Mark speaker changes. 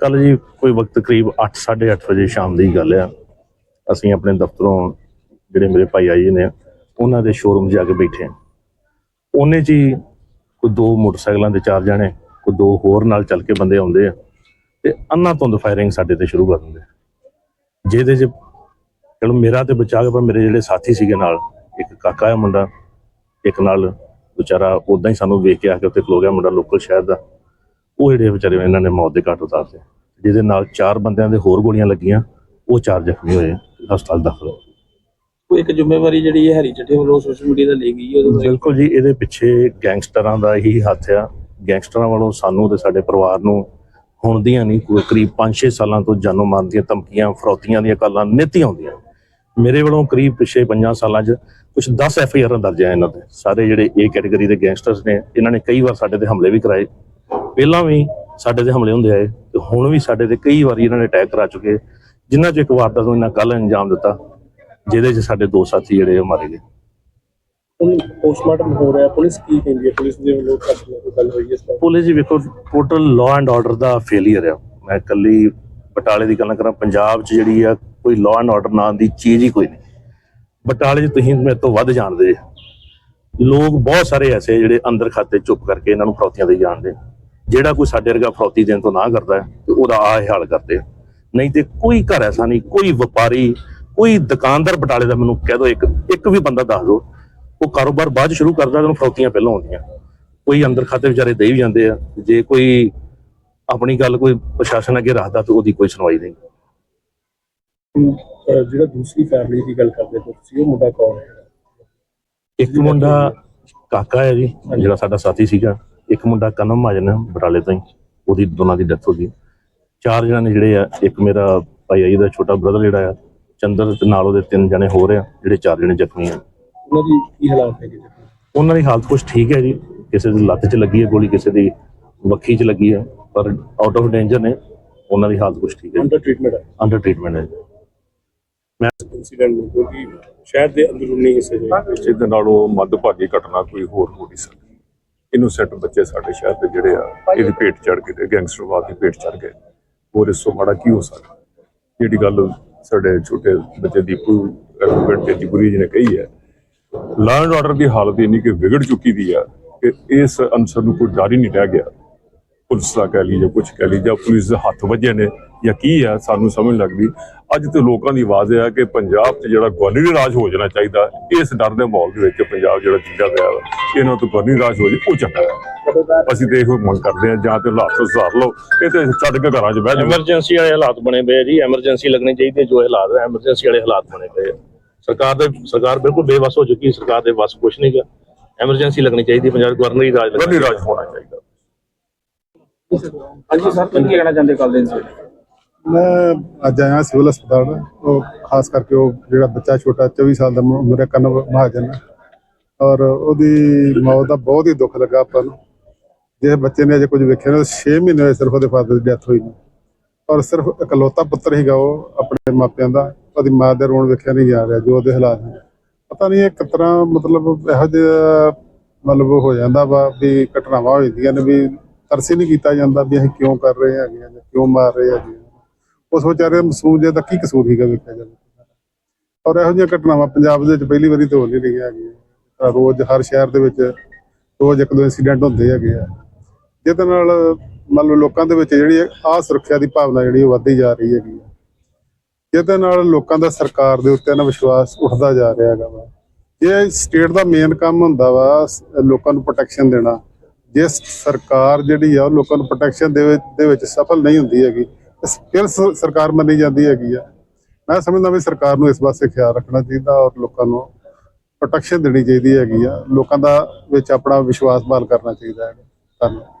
Speaker 1: ਕੱਲ ਜੀ ਕੋਈ ਵਕਤ ਕਰੀਬ 8:30 ਵਜੇ ਸ਼ਾਮ ਦੀ ਗੱਲ ਆ। ਅਸੀਂ ਆਪਣੇ ਦਫ਼ਤਰੋਂ ਜਿਹੜੇ ਮੇਰੇ ਭਾਈ ਆਈ ਨੇ, ਉਹਨਾਂ ਦੇ ਸ਼ੋਰੂਮ ਜਾ ਕੇ ਬੈਠੇ ਹਾਂ। ਉਹਨੇ ਜੀ ਕੋਈ ਦੋ ਮੋਟਰਸਾਈਕਲਾਂ ਦੇ ਚਾਰ ਜਾਣੇ, ਕੋਈ ਦੋ ਹੋਰ ਨਾਲ ਚੱਲ ਕੇ ਬੰਦੇ ਆਉਂਦੇ ਆ ਤੇ ਅੰਨਾ ਧੁੰਦ ਫਾਇਰਿੰਗ ਸਾਡੇ ਤੇ ਸ਼ੁਰੂ ਕਰ ਦਿੰਦੇ ਜਿਹਦੇ 'ਚ ਚਲੋ ਮੇਰਾ ਤੇ ਬਚਾ ਕੇ ਪਰ ਮੇਰੇ ਜਿਹੜੇ ਸਾਥੀ ਸੀਗੇ ਨਾਲ, ਇੱਕ ਕਾਕਾ ਆ ਮੁੰਡਾ, ਇੱਕ ਨਾਲ ਵਿਚਾਰਾ ਉਦਾਂ ਹੀ ਸਾਨੂੰ ਵੇਖ ਕੇ ਆ ਕੇ ਉੱਥੇ ਖਲੋ ਗਿਆ ਮੁੰਡਾ ਲੋਕਲ ਸ਼ਹਿਰ ਦਾ। ਉਹ ਜਿਹੜੇ ਵਿਚਾਰੇ ਇਹਨਾਂ ਨੇ ਮੌਤ ਦੇ ਘਾਟ ਉਤਾਰਤੇ ਜਿਹਦੇ ਨਾਲ ਚਾਰ ਬੰਦਿਆਂ ਦੇ ਹੋਰ ਗੋਲੀਆਂ ਲੱਗੀਆਂ ਉਹ ਚਾਰ ਜ਼ਖਮੀ ਹੋਏ ਹਸਪਤਾਲ ਦਾਖਲ ਹੋਏ
Speaker 2: ਕੋਈ ਇੱਕ ਜ਼ਿੰਮੇਵਾਰੀ ਜਿਹੜੀ ਹੈ ਹੈਰੀ ਚੱਡੇ ਵੱਲੋਂ ਸੋਸ਼ਲ ਮੀਡੀਆ ਤੇ ਲਈ ਗਈ ਉਹਦੇ ਬਾਰੇ?
Speaker 1: ਬਿਲਕੁਲ ਜੀ ਇਹਦੇ ਪਿੱਛੇ ਗੈਂਗਸਟਰਾਂ ਦਾ ਹੀ ਹੱਥ ਆ। ਗੈਂਗਸਟਰਾਂ ਵੱਲੋਂ ਸਾਨੂੰ ਤੇ ਸਾਡੇ ਪਰਿਵਾਰ ਨੂੰ ਹੁਣ ਦੀਆਂ ਨਹੀਂ ਕੋਈ ਕਰੀਬ 5-6 ਸਾਲਾਂ ਤੋਂ ਜਾਨੋਂ ਮਾਰਨ ਦੀਆਂ ਧਮਕੀਆਂ ਫਰੌਤੀਆਂ ਦੀਆਂ ਕਾਲਾਂ ਨਿੱਤ ਆਉਂਦੀਆਂ ਮੇਰੇ ਵੱਲੋਂ ਕਰੀਬ ਪਿਛੇ 5 ਸਾਲਾਂ 'ਚ ਕੁਝ 10 ਐਫ ਆਈ ਆਰ ਦਰਜ ਆ ਇਹਨਾਂ ਤੇ। ਸਾਰੇ ਜਿਹੜੇ ਏ ਕੈਟਾਗਰੀ ਦੇ ਗੈਂਗਸਟਰਸ ਨੇ ਇਹਨਾਂ ਨੇ ਕਈ ਵਾਰ ਸਾਡੇ ਤੇ ਹਮਲੇ ਵੀ ਕਰਾਏ। ਪਹਿਲਾਂ ਵੀ ਸਾਡੇ ਤੇ ਹਮਲੇ ਹੁੰਦੇ ਆਏ ਤੇ ਹੁਣ ਵੀ ਸਾਡੇ ਤੇ ਕਈ ਵਾਰੀ ਇਹਨਾਂ ਨੇ ਅਟੈਕ ਕਰਾ ਚੁੱਕੇ ਜਿਨ੍ਹਾਂ 'ਚ ਇੱਕ ਵਾਰਦਾਤ ਨੂੰ ਇਹਨਾਂ ਕੱਲ ਅੰਜਾਮ ਦਿੱਤਾ ਜਿਹਦੇ 'ਚ ਸਾਡੇ ਦੋ ਸਾਥੀ ਜਿਹੜੇ ਉਹ ਮਾਰੇ ਗਏ।
Speaker 2: ਹੁਣ ਪੋਸਟਮਾਰਟਮ ਹੋ ਰਿਹਾ ਪੁਲਿਸ ਕੀ ਕਹਿੰਦੀ ਹੈ? ਪੁਲਿਸ ਦੇ ਵੱਲੋਂ ਤੁਹਾਡੇ ਨਾਲ ਕੋਈ ਗੱਲ ਹੋਈ ਹੈ ਇਸ ਬਾਰੇ।
Speaker 1: ਪੁਲਿਸ ਜੀ ਵੇਖੋ ਟੋਟਲ ਲਾਅ ਐਂਡ ਆਰਡਰ ਦਾ ਫੇਲਿਅਰ ਆ। ਮੈਂ ਇਕੱਲੀ ਬਟਾਲੇ ਦੀ ਗੱਲ ਕਰਾਂ ਪੰਜਾਬ 'ਚ ਜਿਹੜੀ ਆ ਕੋਈ ਲਾਅ ਐਂਡ ਆਰਡਰ ਨਾਂ ਦੀ ਚੀਜ਼ ਹੀ ਕੋਈ ਨਹੀਂ। ਬਟਾਲੇ 'ਚ ਤੁਸੀਂ ਮੇਰੇ ਤੋਂ ਵੱਧ ਜਾਣਦੇ। ਲੋਕ ਬਹੁਤ ਸਾਰੇ ਐਸੇ ਜਿਹੜੇ ਅੰਦਰ ਖਾਤੇ ਚੁੱਪ ਕਰਕੇ ਇਹਨਾਂ ਨੂੰ ਫਰੌਤੀਆਂ ਦੇ ਜਾਣਦੇ ਜਿਹੜਾ ਕੋਈ ਸਾਡੇ ਵਰਗਾ ਫਰੌਤੀ ਦੇਣ ਤੋਂ ਨਾ ਕਰਦਾ ਤੇ ਉਹਦਾ ਆਹ ਹਾਲ ਕਰਦੇ। ਨਹੀਂ ਤੇ ਕੋਈ ਘਰ ਐਸਾ ਨਹੀਂ ਕੋਈ ਵਪਾਰੀ ਕੋਈ ਦੁਕਾਨਦਾਰ ਬਟਾਲੇ ਦਾ ਮੈਨੂੰ ਕਹਿ ਦਿਓ ਇੱਕ ਇੱਕ ਵੀ ਬੰਦਾ ਦੱਸ ਦਿਓ ਉਹ ਕਾਰੋਬਾਰ ਬਾਅਦ ਸ਼ੁਰੂ ਕਰਦਾ ਉਹਨੂੰ ਫਰੌਤੀਆਂ ਪਹਿਲਾਂ ਆਉਂਦੀਆਂ। ਕੋਈ ਅੰਦਰ ਖਾਤੇ ਵਿਚਾਰੇ ਦੇ ਵੀ ਜਾਂਦੇ ਆ ਜੇ ਕੋਈ ਆਪਣੀ ਗੱਲ ਕੋਈ ਪ੍ਰਸ਼ਾਸਨ ਅੱਗੇ ਰੱਖਦਾ ਤਾਂ ਉਹਦੀ ਕੋਈ ਸੁਣਵਾਈ ਨਹੀਂ।
Speaker 2: ਜਿਹੜਾ ਦੂਸਰੀ ਫੈਮਿਲੀ ਦੀ ਗੱਲ ਕਰਦੇ ਤੁਸੀਂ ਉਹ ਮੁੰਡਾ ਕੌਣ ਹੈ?
Speaker 1: ਇੱਕ ਮੁੰਡਾ ਕਾਕਾ ਹੈ ਜੀ ਜਿਹੜਾ ਸਾਡਾ ਸਾਥੀ ਸੀਗਾ। ਇੱਕ ਮੁੰਡਾ ਕਨਮ ਮਾਜਨ ਬਟਾਲੇ ਤੋਂ ਹੀ ਉਹਦੀ ਦੋਨਾਂ ਦੀ ਡੈਥ ਹੋ ਗਈ। ਚਾਰ ਜਣੇ ਨੇ ਜਿਹੜੇ ਆ ਇੱਕ ਮੇਰਾ ਭਾਈ ਆਈ ਦਾ ਛੋਟਾ ਬ੍ਰਦਰ ਜਿਹੜਾ ਆ ਚੰਦਰ ਤੇ ਨਾਲ ਉਹਦੇ ਤਿੰਨ ਜਣੇ ਹੋਰ ਆ ਜਿਹੜੇ ਚਾਰ ਜਣੇ ਜ਼ਖਮੀ ਆ।
Speaker 2: ਉਹਨਾਂ ਦੀ ਕੀ ਹਾਲਾਤ ਹੈਗੇ ਜੀ?
Speaker 1: ਉਹਨਾਂ ਦੀ ਹਾਲਤ ਕੁਝ ਠੀਕ ਹੈ ਜੀ ਕਿਸੇ ਦੀ ਲੱਤ 'ਚ ਲੱਗੀ ਹੈ ਗੋਲੀ ਕਿਸੇ ਦੀ ਵੱਖੀ 'ਚ ਲੱਗੀ ਹੈ ਪਰ ਆਊਟ ਆਫ ਡੇਂਜਰ ਨੇ ਉਹਨਾਂ ਦੀ ਹਾਲਤ ਕੁਝ ਠੀਕ ਹੈ
Speaker 2: ਅੰਡਰ ਟ੍ਰੀਟਮੈਂਟ ਹੈ।
Speaker 1: ਅੰਡਰ ਟ੍ਰੀਟਮੈਂਟ ਹੈ
Speaker 2: ਇਨਸੀਡੈਂਟ ਨੂੰ ਕਿਉਂਕਿ ਸ਼ਹਿਰ ਦੇ ਅੰਦਰੂਨੀ ਹਿੱਸੇ ਦੇ ਵਿੱਚ।
Speaker 3: ਇਹਦੇ ਨਾਲੋਂ ਮੱਧਭਾਗੀ ਘਟਨਾ ਕੋਈ ਹੋਰ ਹੋ ਨਹੀਂ ਸਕਦੀ। ਇਨੋਸੈਂਟ ਬੱਚੇ ਸਾਡੇ ਸ਼ਹਿਰ ਦੇ ਜਿਹੜੇ ਆ, ਇਹਦੀ ਭੇਟ ਚੜ ਕੇ ਗੈਂਗਸਟਰਵਾਦ ਦੀ ਭੇਟ ਚੜ ਗਏ। ਹੋਰ ਇਸ ਤੋਂ ਮਾੜਾ ਕੀ ਹੋ ਸਕਦਾ? ਜਿਹੜੀ ਗੱਲ ਸਾਡੇ ਛੋਟੇ ਬੱਚੇ ਦੀਪੂ ਐਡਵੋਕੇਟ ਤੇ ਜੀਪੁਰੀ ਜੀ ਨੇ ਕਹੀ ਹੈ ਲਾਅ ਐਂਡ ਆਰਡਰ ਦੀ ਹਾਲਤ ਇੰਨੀ ਕਿ ਵਿਗੜ ਚੁੱਕੀ ਦੀ ਆ ਕਿ ਇਸ ਅਨਸਰ ਨੂੰ ਕੋਈ ਡਰ ਹੀ ਨਹੀਂ ਰਹਿ ਗਿਆ। ਪੁਲਿਸ ਦਾ ਕਹਿ ਲਈ ਜਾਂ ਕੁਝ ਕਹਿ ਲਈ ਜਾਂ ਪੁਲਿਸ ਦੇ ਹੱਥ ਵੱਜੇ ਨੇ ਜਾਂ ਕੀ ਆ ਸਾਨੂੰ ਸਮਝ ਲੱਗਦੀ। ਅੱਜ ਤੇ ਲੋਕਾਂ ਦੀ ਆਵਾਜ਼ ਹੈ ਕਿ ਪੰਜਾਬ 'ਚ ਜਿਹੜਾ ਗਵਰਨਰੀ ਰਾਜ ਹੋ ਜਾਣਾ ਚਾਹੀਦਾ ਇਸ ਡਰ ਦੇ ਮਾਹੌਲ ਦੇ ਵਿੱਚ ਪੰਜਾਬ ਜਿਹੜਾ ਜਿੱਦਾਂ ਪਿਆ ਵਾ ਇਹਨਾਂ ਤੋਂ ਗਵਰਨਰੀ ਰਾਜ ਹੋ ਜੇ ਉਹ ਚੰਗਾ ਹੈ। ਅਸੀਂ ਤੇ ਇਹੋ ਮੰਗ ਕਰਦੇ ਹਾਂ ਜਾਂ ਤੇ ਹਾਲਾਤ ਸੁਧਾਰ ਲਓ ਇਹ ਤੇ ਛੱਡ ਕੇ ਘਰਾਂ 'ਚ ਬਹਿ ਜਾਓ।
Speaker 1: ਐਮਰਜੈਂਸੀ ਵਾਲੇ ਹਾਲਾਤ ਬਣੇ ਪਏ ਆ ਜੀ ਐਮਰਜੈਂਸੀ ਲੱਗਣੀ ਚਾਹੀਦੀ ਜੋ ਹਾਲਾਤ ਹੈ ਐਮਰਜੈਂਸੀ ਵਾਲੇ ਹਾਲਾਤ ਬਣੇ ਪਏ ਆ। ਸਰਕਾਰ ਦੇ ਸਰਕਾਰ ਬਿਲਕੁਲ ਬੇਵਸ ਹੋ ਚੁੱਕੀ ਸਰਕਾਰ ਦੇ ਵੱਸ ਕੁਝ ਨਹੀਂਗਾ ਐਮਰਜੈਂਸੀ ਲੱਗਣੀ ਚਾਹੀਦੀ ਪੰਜਾਬ ਗਵਰਨਰੀ ਰਾਜ ਲੱਗਣਾ
Speaker 3: ਗਵਰਨਰੀ ਰਾਜ ਹੋਣਾ ਚਾਹੀਦਾ।
Speaker 2: ਹਾਂਜੀ ਸਰ ਤੁਸੀਂ ਕੀ ਕਹਿਣਾ ਚਾਹੁੰਦੇ ਕੱਲ ਦੇ ਇਨਸੀਡੈਂਟ
Speaker 4: ਮੈਂ ਅੱਜ ਆਇਆ ਸਿਵਲ ਹਸਪਤਾਲ। ਉਹ ਖਾਸ ਕਰਕੇ ਉਹ ਜਿਹੜਾ ਬੱਚਾ ਛੋਟਾ 24 ਸਾਲ ਦਾ ਮ- ਮੇਰਾ ਕਨਵ ਮਹਾਜਨ। ਔਰ ਉਹਦੀ ਮੌਤ ਦਾ ਬਹੁਤ ਹੀ ਦੁੱਖ ਲੱਗਾ ਆਪਾਂ ਨੂੰ। ਜੇ ਬੱਚੇ ਨੇ ਅਜੇ ਕੁਝ ਵੇਖਿਆ ਨਾ 6 ਮਹੀਨੇ ਹੋਏ ਸਿਰਫ ਉਹਦੇ ਫਾਦਰ ਦੀ ਡੈਥ ਹੋਈ ਨੂੰ। ਔਰ ਸਿਰਫ ਇਕਲੌਤਾ ਪੁੱਤਰ ਹੀਗਾ ਉਹ, ਆਪਣੇ ਮਾਪਿਆਂ ਦਾ। ਉਹਦੀ ਮਾਂ ਦੇ ਰੋਣ ਵੇਖਿਆ ਨਹੀਂ ਜਾ ਰਿਹਾ, ਜੋ ਉਹਦੇ ਹਾਲਾਤ ਨੇ। ਪਤਾ ਨਹੀਂ ਇਹ ਕਿਸ ਤਰ੍ਹਾਂ ਮਤਲਬ ਇਹੋ ਜਿਹਾ ਮਤਲਬ ਹੋ ਜਾਂਦਾ ਵਾ ਵੀ ਘਟਨਾਵਾਂ ਹੋ ਜਾਂਦੀਆਂ ਨੇ ਵੀ ਤਰਸ ਹੀ ਨਹੀਂ ਕੀਤਾ ਜਾਂਦਾ ਵੀ ਅਸੀਂ ਕਿਉਂ ਕਰ ਰਹੇ ਹੈਗੇ ਹਾਂ ਕਿਉਂ ਮਾਰ ਰਹੇ ਹੈਗੇ ਹਾਂ ਉਸ ਵਿਚਾਰੇ ਮਾਸੂਮ ਜੇ ਦਾ ਕੀ ਕਸੂਰ ਸੀਗਾ ਵੇਖਿਆ ਜਾਵੇ। ਔਰ ਇਹੋ ਜਿਹੀਆਂ ਘਟਨਾਵਾਂ ਪੰਜਾਬ ਦੇ ਵਿੱਚ ਪਹਿਲੀ ਵਾਰੀ ਤਾਂ ਹੋ ਨਹੀਂ ਰਹੀਆਂ ਹੈਗੀਆਂ। ਰੋਜ਼ ਹਰ ਸ਼ਹਿਰ ਦੇ ਵਿੱਚ ਰੋਜ਼ ਇੱਕ ਦੋ ਇਨਸੀਡੈਂਟ ਹੁੰਦੇ ਹੈਗੇ ਆ। ਜਿਹਦੇ ਨਾਲ ਮੰਨ ਲਓ ਲੋਕਾਂ ਦੇ ਵਿੱਚ ਜਿਹੜੀ ਆ ਸੁਰੱਖਿਆ ਦੀ ਭਾਵਨਾ ਜਿਹੜੀ ਉਹ ਵੱਧਦੀ ਜਾ ਰਹੀ ਹੈਗੀ ਆ। ਜਿਹਦੇ ਨਾਲ ਲੋਕਾਂ ਦਾ ਸਰਕਾਰ ਦੇ ਉੱਤੇ ਨਾ ਵਿਸ਼ਵਾਸ ਉੱਠਦਾ ਜਾ ਰਿਹਾ ਹੈਗਾ ਵਾ। ਇਹ ਸਟੇਟ ਦਾ ਮੇਨ ਕੰਮ ਹੁੰਦਾ ਵਾ ਲੋਕਾਂ ਨੂੰ ਪ੍ਰੋਟੈਕਸ਼ਨ ਦੇਣਾ, ਜੇ ਸਰਕਾਰ ਜਿਹੜੀ ਆ ਉਹ ਲੋਕਾਂ ਨੂੰ ਪ੍ਰੋਟੈਕਸ਼ਨ ਦੇ ਵਿੱਚ ਸਫਲ ਨਹੀਂ ਹੁੰਦੀ ਹੈਗੀ ਤੇ ਸਰਕਾਰ ਮੰਨੀ ਜਾਂਦੀ ਹੈਗੀ ਆ। ਮੈਂ ਸਮਝਦਾ ਵੀ ਸਰਕਾਰ ਨੂੰ ਇਸ ਪਾਸੇ ਖਿਆਲ ਰੱਖਣਾ ਚਾਹੀਦਾ ਔਰ ਲੋਕਾਂ ਨੂੰ ਪ੍ਰੋਟੈਕਸ਼ਨ ਦੇਣੀ ਚਾਹੀਦੀ ਹੈਗੀ ਆ। ਲੋਕਾਂ ਦਾ ਵਿੱਚ ਆਪਣਾ ਵਿਸ਼ਵਾਸ ਬਹਾਲ ਕਰਨਾ ਚਾਹੀਦਾ ਹੈ ਧੰਨਵਾਦ।